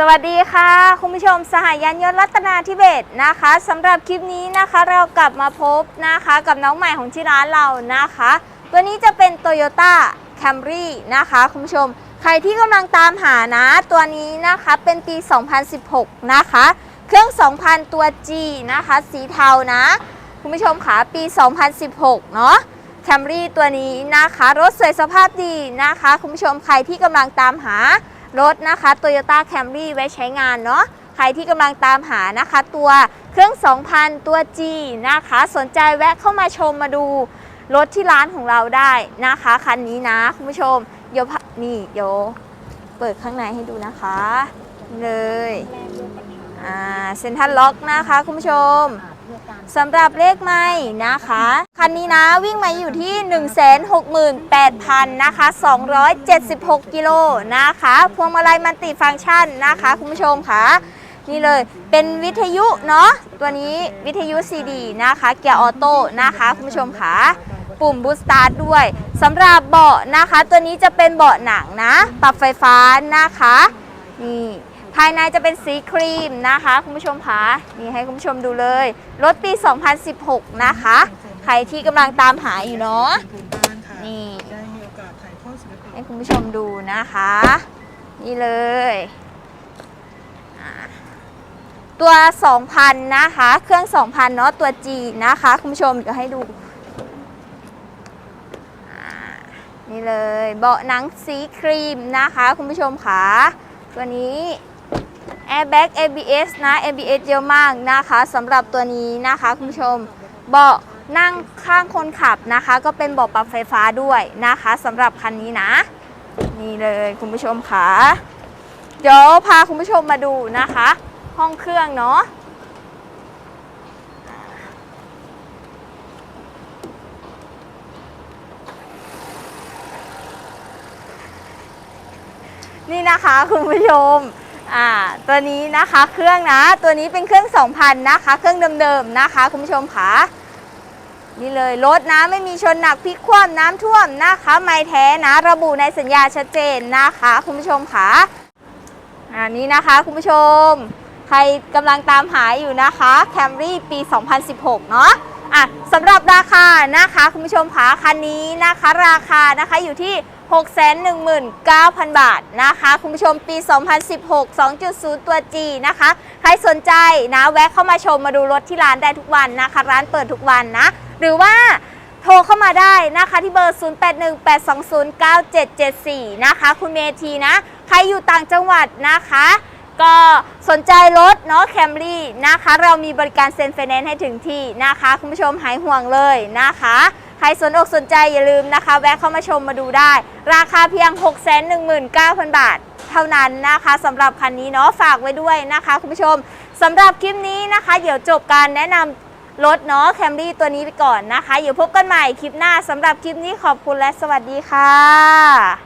สวัสดีค่ะคุณผู้ชมสหายยานยนต์รัตนาธิเบศนะคะสำหรับคลิปนี้นะคะเรากลับมาพบนะคะกับน้องใหม่ของที่ร้านเรานะคะ ตัวนี้จะเป็น Toyota Camry นะคะคุณผู้ชม ใครที่กำลังตามหานะ ตัวนี้นะคะเป็นปี 2016 นะคะ เครื่อง 2,000 ตัว G นะคะ สีเทานะ คุณผู้ชมค่ะปี 2016 เนาะแคมรี่ตัวนี้นะคะ รถสวยสภาพดีนะคะ คุณผู้ชมใครที่กำลังตามหา รถนะคะ Toyota Camry ไว้ใช้งานเนาะใครที่กำลังตามหานะคะ ตัวเครื่อง 2,000 ตัว G นะคะ สนใจแวะเข้ามาชมมาดูรถที่ร้านของเราได้นะคะ คันนี้นะคุณผู้ชมเดี๋ยวนี่เดี๋ยวเปิดข้างในให้ดูนะคะ เลยอ่าเซ็นทรัลล็อกนะคะคุณผู้ชม สำหรับเลขไม่นะคะ คันนี้นะวิ่งมาอยู่ที่ 168,000 นะคะ 276 กิโลนะคะ พวงมาลัยมันติฟังก์ชันนะคะ คุณผู้ชมค่ะ นี่เลยเป็นวิทยุเนาะตัวนี้วิทยุ CD นะคะ เกียร์ออโต้นะคะ คุณผู้ชมค่ะ ปุ่มบูสตาร์ทด้วยสำหรับเบาะนะคะ ตัวนี้จะเป็นเบาะหนังนะ ปรับไฟฟ้านะคะนี่ ภายในจะเป็นสีครีมนะคะ คุณผู้ชมคะนี่ให้คุณผู้ชมดูเลย รถปี 2016 นะคะ ใครที่กำลังตามหาอยู่เนาะนี่ได้มีโอกาสถ่ายทอดศิลปะให้คุณผู้ชมดูนะคะ นี่เลย ตัว 2,000 นะคะ เครื่อง 2,000 เนาะตัว G นะคะ คุณผู้ชมเดี๋ยวให้ดูนี่เลยเบาะหนังสีครีมนะคะ คุณผู้ชมค่ะตัวนี้ Airbag ABS นะ ABS เยอะมากนะคะสำหรับตัวนี้นะคะคุณผู้ชมเบาะนั่งข้างคนขับนะคะ ก็เป็นเบาะปรับไฟฟ้าด้วยนะคะสำหรับคันนี้นะ นี่เลยคุณผู้ชมค่ะเดี๋ยวพาคุณผู้ชมมาดูนะคะ ห้องเครื่องเนาะนี่นะคะคุณผู้ชม อ่าตัวนี้นะคะเครื่องนะตัวนี้เป็นเครื่อง 2,000 นะคะ เครื่องเดิมๆนะคะ คุณผู้ชมค่ะนี่เลยรถนะไม่มีชนหนักพลิกคว่ำน้ำท่วมนะคะ ไม่แท้นะ ระบุในสัญญาชัดเจนนะคะ คุณผู้ชมค่ะอันนี้นะคะคุณผู้ชม ใครกำลังตามหาอยู่นะคะ Camry ปี 2016 เนาะอะสำหรับราคานะคะ คุณผู้ชมค่ะคันนี้นะคะ ราคานะคะอยู่ที่ 619,000 บาทนะคะ คุณผู้ชมปี 2016 2.0 ตัว G นะคะ ใครสนใจนะแวะเข้ามาชมมาดูรถที่ร้านได้ทุกวันนะคะ ร้านเปิดทุกวันนะ หรือว่าโทรเข้ามาได้นะคะที่เบอร์ 0818209774 นะคะ คุณเมทีนะ ใครอยู่ต่างจังหวัดนะคะ ก็สนใจรถเนาะแคมรี่นะคะ เรามีบริการเซ็นไฟแนนซ์ให้ถึงที่นะคะ คุณผู้ชมหายห่วงเลยนะคะ ใครสนอกสนใจอย่าลืมนะคะ แวะเข้ามาชมมาดูได้ ราคาเพียง 619,000 บาท เท่านั้นนะคะสำหรับคันนี้เนาะฝากไว้ด้วยนะคะ คุณผู้ชมสำหรับคลิปนี้นะคะ เดี๋ยวจบการแนะนำรถเนาะแคมรี่ตัวนี้ไปก่อนนะคะ เดี๋ยวพบกันใหม่คลิปหน้าสำหรับคลิปนี้ขอบคุณและสวัสดีค่ะ